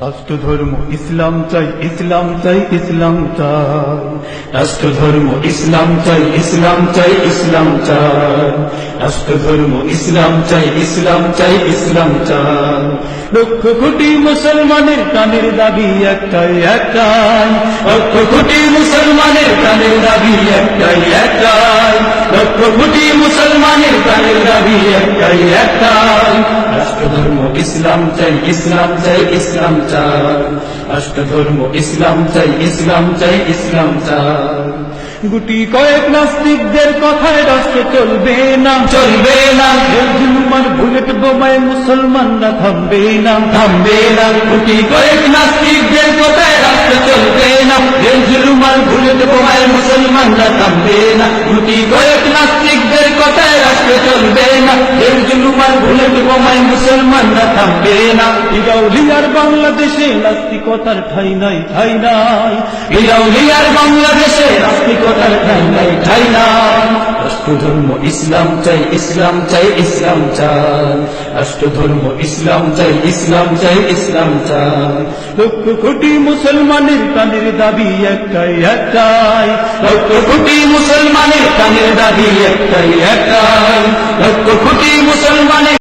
রাষ্ট্র ধর্ম ইসলাম চাই ইসলাম চাই ইসলাম চাই। রাষ্ট্র ধর্ম ইসলাম চাই ইসলাম চাই ইসলাম চাই। রাষ্ট্র ধর্ম ইসলাম চাই ইসলাম চাই ইসলাম চাই। লক্ষ কোটি মুসলমানের প্রাণের দাবি একটাই একটাই। লক্ষ কোটি মুসলমানের প্রাণের দাবি একটাই একটাই। লক্ষ কোটি মুসলমানের প্রাণের দাবি একটাই একটাই। ইসলাম চাই ইসলাম চাই ইসলাম চাই। রাষ্ট্র ধর্ম ইসলাম চাই ইসলাম চাই ইসলাম চাই। গুটি কয়েক নাস্তিকদের কথায় রাষ্ট্র চলবে না। চলবে না। জুলুমান বুলেট বোমায় মুসলমানরা থামবে না। থামবে না। গুটি কয়েক নাস্তিকদের কথায় রাষ্ট্র চলবে না। জুলুমান বুলেট বোমায় মুসলমানরা থামবে না। গুটি কয়েক নাস্তিকদের মুসলমানরা থামবে না। ইরাউলিয়ার বাংলাদেশে নাস্তিকতার ঠাই নাই ঠাই নাই। ইরাউলিয়ার বাংলাদেশে নাস্তিকতার ঠাই নাই ঠাই নাই। রাষ্ট্র ধর্ম ইসলাম চাই ইসলাম চাই ইসলাম চাই রাষ্ট্র ধর্ম ইসলাম চাই ইসলাম চাই ইসলাম চাই লক্ষ কোটি মুসলমানের প্রাণের দাবি একটাই একটাই। লক্ষ কোটি মুসলমানের প্রাণের দাবি একটাই একটাই। লক্ষ